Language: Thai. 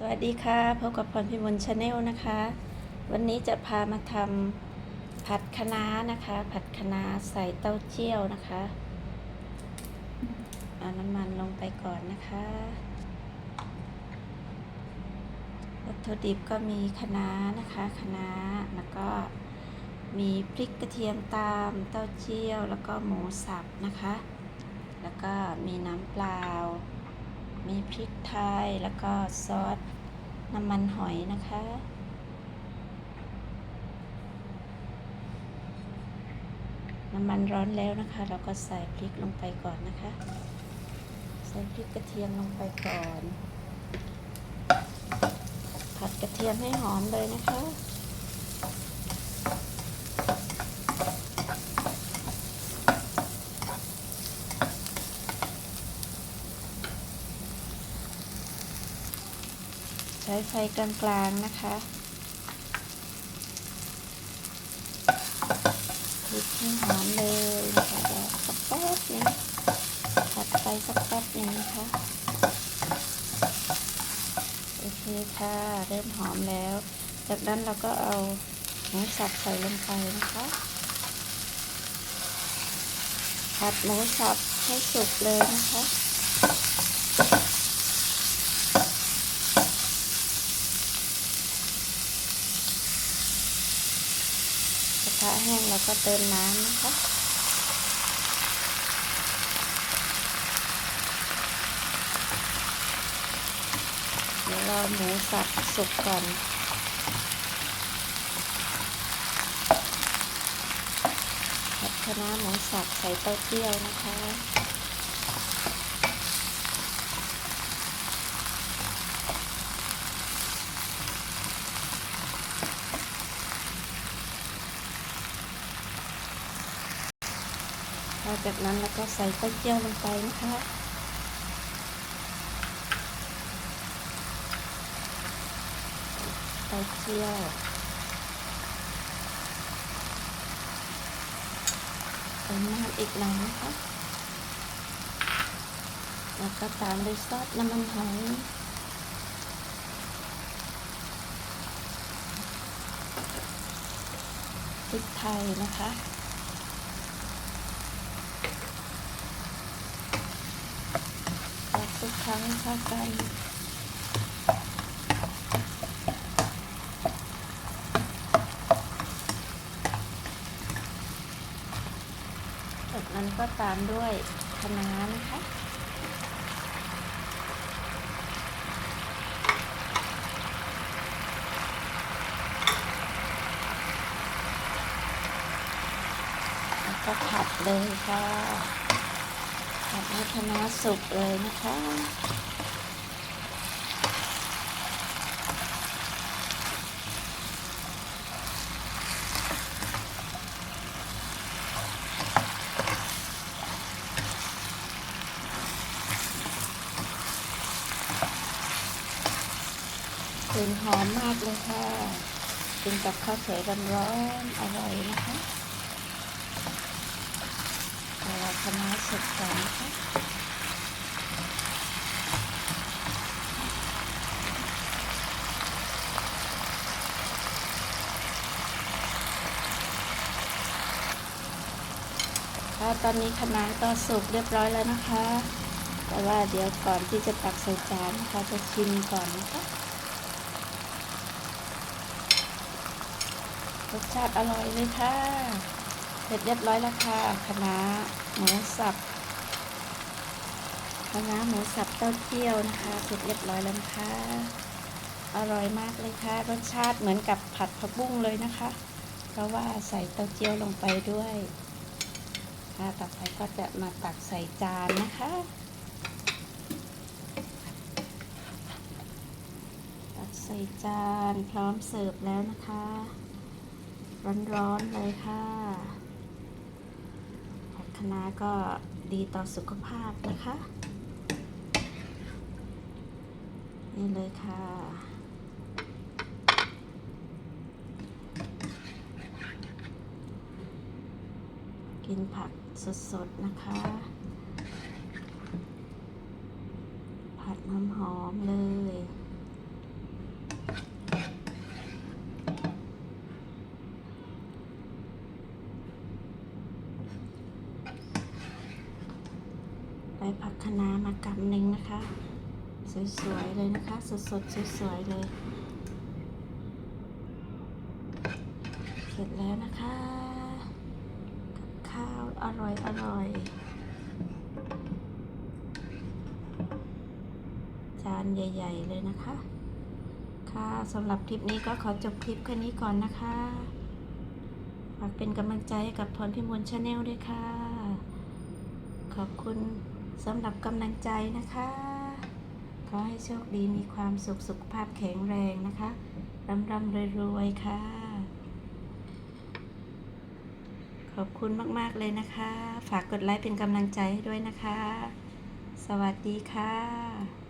สวัสดีค่ะพบกับพรพิมลชาแนลนะคะ วันนี้จะพามาทำผัดคะน้านะคะ ผัดคะน้าใส่เต้าเจี้ยวนะคะเอาน้ำมันลงไปก่อนนะคะ วัตถุดิบก็มีคะน้านะคะคะน้าแล้วก็มีพริกกระเทียมตามเต้าเจี้ยว แล้วก็หมูสับนะคะ แล้วก็มีน้ำเปล่า มีพริกไทยแล้วก็ซอสน้ำมันหอยนะคะ น้ำมันร้อนแล้วนะคะ เราก็ใส่พริกลงไปก่อนนะคะ ใส่พริกกระเทียมลงไปก่อน ผัดกระเทียมให้หอมเลยนะคะ ใช้ไฟกลางๆนะคะคลุกให้หอมเลยนะคะเดี๋ยวสักแป๊บนึงผัดไปสักแป๊บนึงนะคะ โอเคค่ะ เริ่มหอมแล้ว จากนั้นเราก็เอาหมูสับใส่ลงไปนะคะ ผัดหมูสับให้สุกเลยนะคะ ระแห้งเราก็เติมน้ำนะคะเดี๋ยวรอหมูสับสุกก่อนผัดคะน้าหมูสับใส่เต้าเจี้ยวนะคะ หลังจากนั้นเราก็ใส่เต้าเจี้ยวลงไปนะคะเต้าเจี้ยวเติมน้ำอีกหน่อยนะคะ แล้วก็ตามด้วยซอสน้ำมันหอยพริกไทยนะคะ ตัก ทุกครั้งเข้ากันจากนั้นก็ตามด้วยคะน้านะคะแล้วก็ผัดเลยค่ะ ผัดให้คะน้าสุกเลยนะคะกลิ่นหอมมากเลยค่ะกินกับข้าวสวยร้อนๆอร่อยนะคะ ราคณะสุกก่อนนะคะค่ะตอนนี้คณะก็สุกเรียบร้อยแล้วนะคะ แต่ว่าเดี๋ยวก่อนที่จะตักใส่จานนะคะจะชิมก่อนนะคะรสชาติอร่อยเลยค่ะ เสร็จเรียบร้อยแล้วค่ะคะน้าหมูสับคะน้าหมูสับเต้าเจี้ยวนะคะเสร็จเรียบร้อยแล้วนะคะอร่อยมากเลยค่ะ รสชาติเหมือนกับผัดผักบุ้งเลยนะคะ เพราะว่าใส่เต้าเจี้ยวลงไปด้วยค่ะต่อไปก็จะมาตักใส่จานนะคะตักใส่จานพร้อมเสิร์ฟแล้วนะคะ ร้อนๆเลยค่ะ คะน้าก็ดีต่อสุขภาพนะคะ นี่เลยค่ะ กินผักสดๆนะคะ ผัดหอมๆเลย ผักคะน้ามากำหนึ่งนะคะ สวยๆเลยนะคะ สดๆสวยๆเลยเสร็จแล้วนะคะกับข้าวอร่อยอร่อยจานใหญ่ ๆ เลยนะคะ ค่ะสำหรับคลิปนี้ก็ขอจบคลิปแค่นี้ก่อนนะคะฝากเป็นกำลังใจกับพรพิมลชาแนลด้วยค่ะ ขอบคุณ สำหรับกำลังใจนะคะ ขอให้โชคดีมีความสุขสุขภาพแข็งแรงนะคะร่ำร่ำรวยรวยค่ะ ขอบคุณมาก ๆ เลยนะคะ ฝากกดไลค์เป็นกำลังใจให้ด้วยนะคะ สวัสดีค่ะ